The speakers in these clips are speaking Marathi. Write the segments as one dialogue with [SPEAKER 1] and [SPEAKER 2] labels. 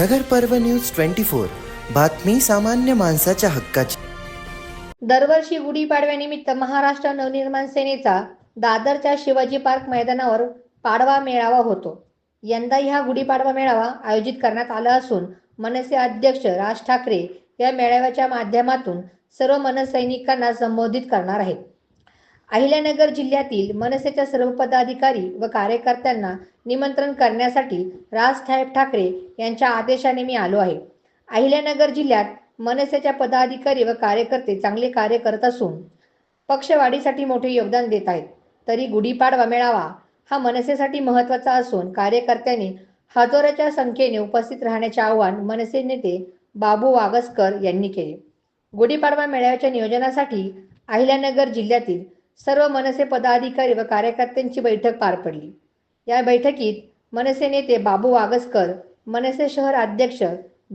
[SPEAKER 1] नगर पर्व न्यूज ट्वेंटी फोर. बातमी सामान्य माणसाच्या हक्काची.
[SPEAKER 2] दरवर्षी गुढीपाडव्यानिमित्त महाराष्ट्र नवनिर्माण सेनेचा दादरच्या शिवाजी पार्क मैदानावर पाडवा मेळावा होतो. यंदा ह्या गुढीपाडवा मेळावा आयोजित करण्यात आला असून मनसे अध्यक्ष राज ठाकरे या मेळाव्याच्या माध्यमातून सर्व मनसैनिकांना संबोधित करणार आहेत. अहिल्यानगर जिल्ह्यातील मनसेच्या सर्व पदाधिकारी व कार्यकर्त्यांना निमंत्रण करण्यासाठी राज साहेब ठाकरे यांच्या आदेशाने मी आलो आहे. अहिल्यानगर जिल्ह्यात मनसेच्या पदाधिकारी व कार्यकर्ते चांगले कार्य करत असून पक्षवाढीसाठी मोठे योगदान देत आहेत. तरी गुढीपाडवा मेळावा हा मनसेसाठी महत्त्वाचा असून कार्यकर्त्यांनी हजाराच्या संख्येने उपस्थित राहण्याचे आवाहन मनसे नेते बाबू वागसकर यांनी केले. गुढीपाडवा मेळाव्याच्या नियोजनासाठी अहिल्यानगर जिल्ह्यातील सर्व मनसे पदाधिकारी व कार्यकर्त्यांची बैठक पार पडली. या बैठकीत मनसे नेते बाबू वागसकर मनसे शहर अध्यक्ष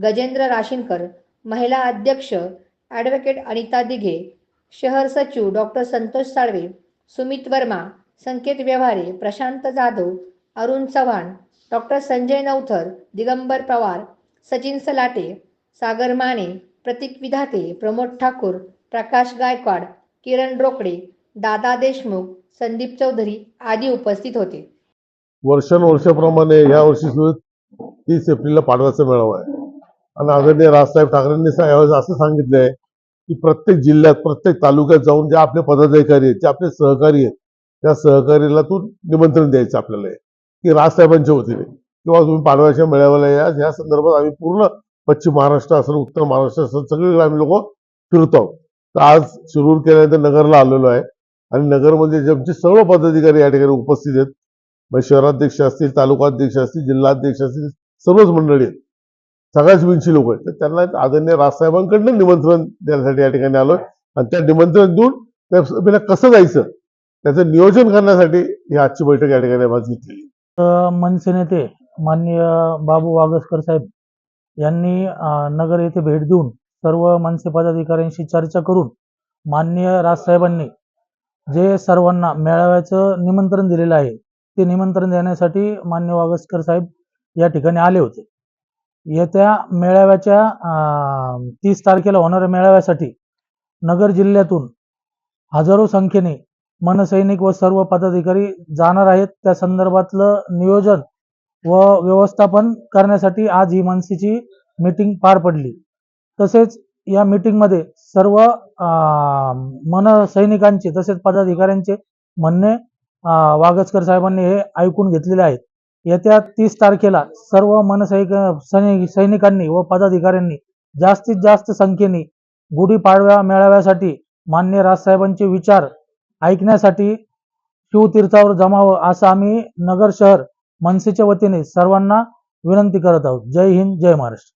[SPEAKER 2] गजेंद्र राशीनकर महिला अध्यक्ष ॲडव्होकेट अनिता दिघे शहर सचिव डॉक्टर संतोष साळवे सुमित वर्मा संकेत व्यवहारे प्रशांत जाधव अरुण चव्हाण डॉक्टर संजय नवथर दिगंबर पवार सचिन सलाटे सागर माने प्रतीक विधाते प्रमोद ठाकूर प्रकाश गायकवाड किरण रोकडे दादा देशमुख संदीप चौधरी आदी उपस्थित होते.
[SPEAKER 3] वर्षानुवर्षाप्रमाणे या वर्षी सुद्धा तीस एप्रिलला पाडव्याचा मेळावा आहे. आणि आदरणीय राजसाहेब ठाकरेंनी यावेळेस असं सांगितलं आहे की प्रत्येक जिल्ह्यात प्रत्येक तालुक्यात जाऊन जे आपले पदाधिकारी आहेत जे आपले सहकारी आहेत त्या सहकारीला तू निमंत्रण द्यायचं आपल्याला की राजसाहेबांच्या वतीने. किंवा तुम्ही पाडव्याच्या मेळाव्याला या या संदर्भात आम्ही पूर्ण पश्चिम महाराष्ट्र असेल उत्तर महाराष्ट्र असेल सगळीकडे आम्ही लोक फिरतो आहोत. तर आज शिरूर केल्यानंतर नगरला आलेलो आहे. आणि नगरमध्ये जे सर्व पदाधिकारी या ठिकाणी उपस्थित आहेत म्हणजे शहराध्यक्ष असतील तालुकाध्यक्ष असतील जिल्हाध्यक्ष असतील सर्वच मंडळी आहेत. सगळ्याच विंची लोक आहेत. तर त्यांना आदरणीय राजसाहेबांकडनं निमंत्रण देण्यासाठी या ठिकाणी आलो आणि त्या निमंत्रण देऊन त्या सभेला कसं जायचं त्याचं नियोजन करण्यासाठी ही आजची बैठक या ठिकाणी आम्ही आज घेतलेली
[SPEAKER 4] मनसे नेते माननीय बाबू वागसकर साहेब यांनी नगर येथे भेट देऊन सर्व मनसे पदाधिकाऱ्यांशी चर्चा करून माननीय राजसाहेबांनी जे सर्वांना मेळाव्याचं निमंत्रण दिलेलं आहे ते निमंत्रण देण्यासाठी मान्य वागसकर साहेब या ठिकाणी आले होते. येत्या मेळाव्याच्या तीस तारखेला होणाऱ्या मेळाव्यासाठी नगर जिल्ह्यातून हजारो संख्येने मनसैनिक व सर्व पदाधिकारी जाणार आहेत. त्या संदर्भातलं नियोजन व व्यवस्थापन करण्यासाठी आज ही मनसेची मीटिंग पार पडली. तसेच या मीटिंगमध्ये सर्व मन मनसैनिकांचे तसेच पदाधिकाऱ्यांचे म्हणणे अं, साहेबांनी हे ऐकून घेतलेले आहेत. येत्या तीस तारखेला सर्व मनसैनिक सैनिक सैनिकांनी व पदाधिकाऱ्यांनी जास्तीत जास्त संख्येने गुढीपाडव्या मेळाव्यासाठी मान्य राजसाहेबांचे विचार ऐकण्यासाठी शिवतीर्थावर जमावं असं आम्ही नगर शहर मनसेच्या वतीने सर्वांना विनंती करत आहोत. जय हिंद जय महाराष्ट्र.